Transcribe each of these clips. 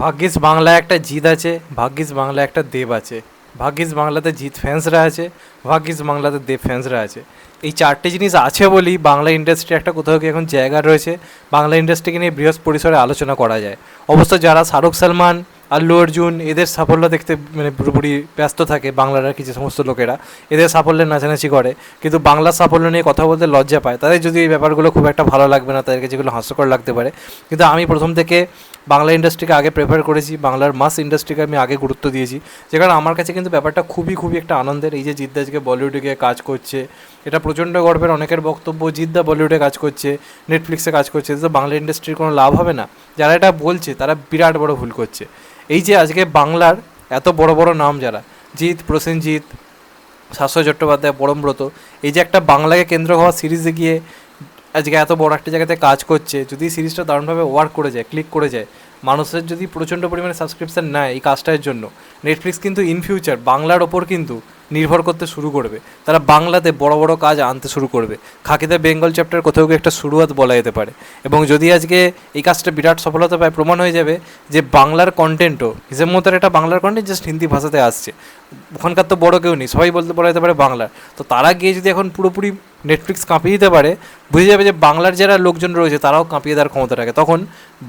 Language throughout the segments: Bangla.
ভাগ্যিস বাংলায় একটা জিত আছে, ভাগ্যিস বাংলায় একটা দেব আছে। ভাগ্যিস বাংলাতে জিত ফ্যান্সরা আছে, ভাগ্যিস বাংলাতে দেব ফ্যান্সরা আছে। এই চারটে জিনিস আছে বলেই বাংলা ইন্ডাস্ট্রি একটা কোথাও কি এখন জায়গা রয়েছে, বাংলা ইন্ডাস্ট্রিকে নিয়ে বৃহৎ পরিসরে আলোচনা করা যায়। অবশ্য যারা শাহরুখ সালমান আল্লু অর্জুন, এদের সাফল্য দেখতে মানে পুরোপুরি ব্যস্ত থাকে বাংলার আর কি যে সমস্ত লোকেরা। এদের সাফল্যের নাচানাচি করে। কিন্তু বাংলার সাফল্য নিয়ে কথা বলতে লজ্জা পায়। তাদের যদি এই ব্যাপারগুলো খুব একটা ভালো লাগবে না, তাদেরকে যেগুলো হাস্যকর লাগতে পারে। কিন্তু আমি প্রথম থেকে বাংলা ইন্ডাস্ট্রিকে আগে প্রেফার করেছি, বাংলার মাস ইন্ডাস্ট্রিকে আমি আগে গুরুত্ব দিয়েছি। যে কারণে আমার কাছে কিন্তু ব্যাপারটা খুবই খুবই একটা আনন্দের। এই যে জিদ্দা আজকে বলিউডে গিয়ে কাজ করছে, এটা প্রচণ্ড গর্বের অনেকের বক্তব্য জিদ্দা বলিউডে কাজ করছে নেটফ্লিক্সে কাজ করছে। তো বাংলা ইন্ডাস্ট্রির কোনো লাভ হবে না। যারা এটা বলছে, তারা বিরাট বড় ভুল করছে। এই যে আজকে বাংলার এত বড় বড় নাম যারা, জিৎ, প্রসেনজিৎ, শাশ্বত চট্টোপাধ্যায় পরমব্রত এই যে একটা বাংলাকে কেন্দ্র হওয়া সিরিজে গিয়ে আজকে এত বড় একটা জায়গাতে কাজ করছে, যদি সিরিজটা দারুণভাবে ওয়ার্ক করে যায় ক্লিক করে যায়, মানুষের যদি প্রচণ্ড পরিমাণে সাবস্ক্রিপশান নেয় এই কাজটার জন্য নেটফ্লিক্স কিন্তু ইন ফিউচার বাংলার ওপর কিন্তু নির্ভর করতে শুরু করবে। তারা বাংলাতে বড় বড় কাজ আনতে শুরু করবে। খাকিদা বেঙ্গল চ্যাপ্টার কোথাও একটা শুরুয়াত বলা যেতে পারে। এবং যদি আজকে এই কাজটা বিরাট সফলতা পায়, প্রমাণ হয়ে যাবে যে বাংলার কন্টেন্টও হিসেব মতো একটা বাংলার কন্টেন্ট জাস্ট হিন্দি ভাষাতে আসছে। ওখানকার তো বড় কেউ নেই, সবাই বলতে বলা যেতে পারে বাংলার। তো তারা গিয়ে যদি এখন পুরোপুরি নেটফ্লিক্স কাঁপিয়ে দিতে পারে, বুঝে যাবে যে বাংলার যারা লোকজন রয়েছে, তারাও কাঁপিয়ে দেওয়ার ক্ষমতা রাখে। তখন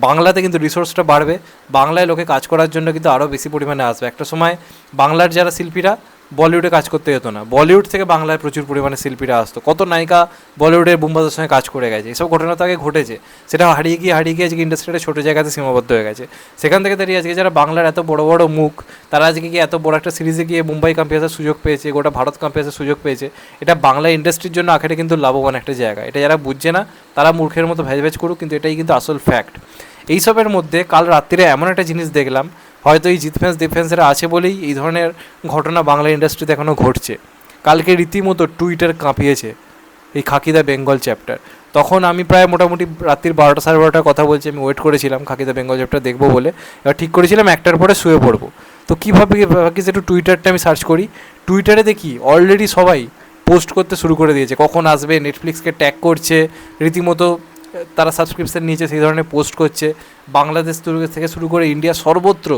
বাংলাতে কিন্তু রিসোর্সটা বাড়বে। বাংলায় লোকে কাজ করার জন্য কিন্তু আরও বেশি পরিমাণে আসবে। একটা সময় বাংলার যারা শিল্পীরা বলিউডে কাজ করতে যেত না। বলিউড থেকে বাংলায় প্রচুর পরিমাণে শিল্পীরা আসতো। কত নায়িকা বলিউডের বুম্বাদের সঙ্গে কাজ করে গেছে। এসব ঘটনা তো আগে ঘটেছে। সেটা হারিয়ে গিয়ে হারিয়ে গিয়ে আজকে ইন্ডাস্ট্রিটা ছোটো জায়গাতে সীমাবদ্ধ হয়ে গেছে। সেখান থেকে দাঁড়িয়ে আজকে যারা বাংলার এত বড় বড় মুখ, তারা আজকে গিয়ে এত বড় একটা সিরিজে গিয়ে মুম্বাই কাম্পি আসার সুযোগ পেয়েছে, গোটা ভারত কাম্পি আসার সুযোগ পেয়েছে। এটা বাংলা ইন্ডাস্ট্রির জন্য আখেরে কিন্তু লাভবান একটা জায়গা। এটা যারা বুঝছে না, তারা মূর্খের মতো ভেজ ভেজ করুক, কিন্তু এটাই কিন্তু আসল ফ্যাক্ট এইসবের মধ্যে কাল রাত্রিরে এমন একটা জিনিস দেখলাম হয়তো এই জিতফেন্স ডিফেন্সেরা আছে বলেই এই ধরনের ঘটনা বাংলা ইন্ডাস্ট্রিতে এখনও ঘটছে। কালকে রীতিমতো টুইটার কাঁপিয়েছে এই খাকিদা বেঙ্গল চ্যাপ্টার তখন আমি প্রায় মোটামুটি রাত্রির বারোটা সাড়ে বারোটার কথা বলছি, আমি ওয়েট করেছিলাম খাকিদা বেঙ্গল চ্যাপ্টার দেখব বলে। এবার ঠিক করেছিলাম, একটার পরে শুয়ে পড়ব। তো কীভাবে ভাবিস একটু টুইটারটা আমি সার্চ করি। টুইটারে দেখি অলরেডি সবাই পোস্ট করতে শুরু করে দিয়েছে। কখন আসবে নেটফ্লিক্সকে ট্যাগ করছে, রীতিমতো তারা সাবস্ক্রিপশন নিয়েছে, সেই ধরনের পোস্ট করছে। বাংলাদেশ থেকে শুরু করে ইন্ডিয়া সর্বত্র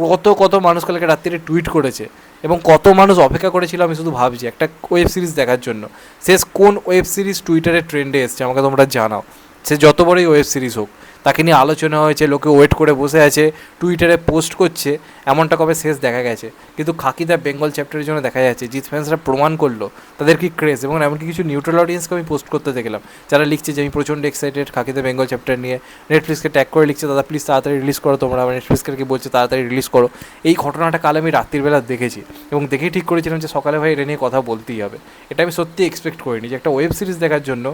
কত কত মানুষ কালকে রাত্রিরে টুইট করেছে এবং কত মানুষ অপেক্ষা করেছিল আমি শুধু ভাবছি। একটা ওয়েব সিরিজ দেখার জন্য। শেষ কোন ওয়েব সিরিজ টুইটারে ট্রেন্ডে এসছে আমাকে তোমরা জানাও। সে যত বড়ই ওয়েব সিরিজ হোক। তাকে নিয়ে আলোচনা হয়েছে, লোকে ওয়েট করে বসে আছে টুইটারে পোস্ট করছে, এমনটা কবে শেষ দেখা গেছে? কিন্তু খাকি খাকিদা বেঙ্গল চ্যাপ্টারের জন্য দেখা যাচ্ছে, জিৎ ফ্যান্সরা প্রমাণ করল, তাদের কি ক্রেজ এবং এমনকি কিছু নিউট্রাল অডিয়েন্সকে আমি পোস্ট করতে দেখলাম, যারা লিখছে যে, আমি প্রচণ্ড এক্সাইটেড খাকি খাকিদা বেঙ্গল চ্যাপ্টার নিয়ে নেটফ্লিক্সকে ট্যাগ করে লিখছে, দাদা প্লিজ তাড়াতাড়ি রিলিজ করো তোমরা, আবার নেটফ্লিক্সকে বলছে, তাড়াতাড়ি রিলিজ করো। এই ঘটনাটা কাল আমি রাত্রির বেলা দেখেছি, এবং দেখেই ঠিক করেছিলাম যে, সকালে ভাই এটা নিয়ে কথা বলতেই হবে। এটা আমি সত্যি এক্সপেক্ট করিনি যে, একটা ওয়েব সিরিজ দেখার জন্য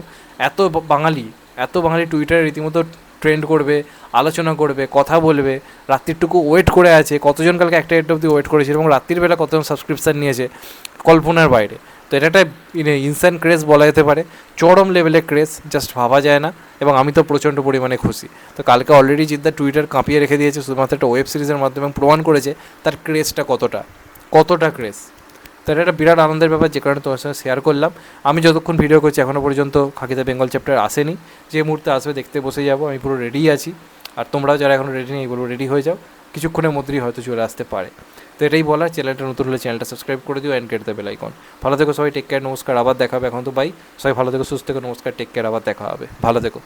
এত বাঙালি এত বাঙালি টুইটারে রীতিমতো ট্রেন্ড করবে, আলোচনা করবে, কথা বলবে, রাত্রিটুকু ওয়েট করে আছে, কতজন কালকে একটা ডেট অবধি ওয়েট করেছে, এবং রাত্রির বেলা কতজন সাবস্ক্রিপশান নিয়েছে, কল্পনার বাইরে। তো এটা একটা ইনস্ট্যান্ট ক্রেজ বলা যেতে পারে, চরম লেভেলের ক্রেজ জাস্ট ভাবা যায় না, এবং আমি তো প্রচণ্ড পরিমাণে খুশি। তো কালকে অলরেডি জিদ্দা টুইটার কাঁপিয়ে রেখে দিয়েছে, শুধুমাত্র একটা ওয়েব সিরিজের মাধ্যমে প্রমাণ করেছে, তার ক্রেজটা কতটা কতটা ক্রেজ এটা একটা বিরাট আনন্দের ব্যাপার যে কারণে তোমার সঙ্গে শেয়ার করলাম। আমি যতক্ষণ ভিডিও করছি এখনও পর্যন্ত খাকিদা বেঙ্গল চ্যাপ্টার আসেনি। যে মুহূর্তে আসবে দেখতে বসে যাব, আমি পুরো রেডি আছি। আর তোমরাও যারা এখনও রেডি নেই, বলব রেডি হয়ে যাও। কিছুক্ষণের মধ্যেই হয়তো চলে আসতে পারে। তো এটাই বলার চ্যানেলটা নতুন হলে চ্যানেলটা সাবস্ক্রাইব করে দিও অ্যান্ড গেট দ্য বেল ভালো থেকো সবাই টেক কেয়ার নমস্কার, আবার দেখা হবে, এখন তো বাই সবাই ভালো থেকো, সুস্থ থেকো, নমস্কার টেক কেয়ার আবার দেখা হবে। ভালো থেকো।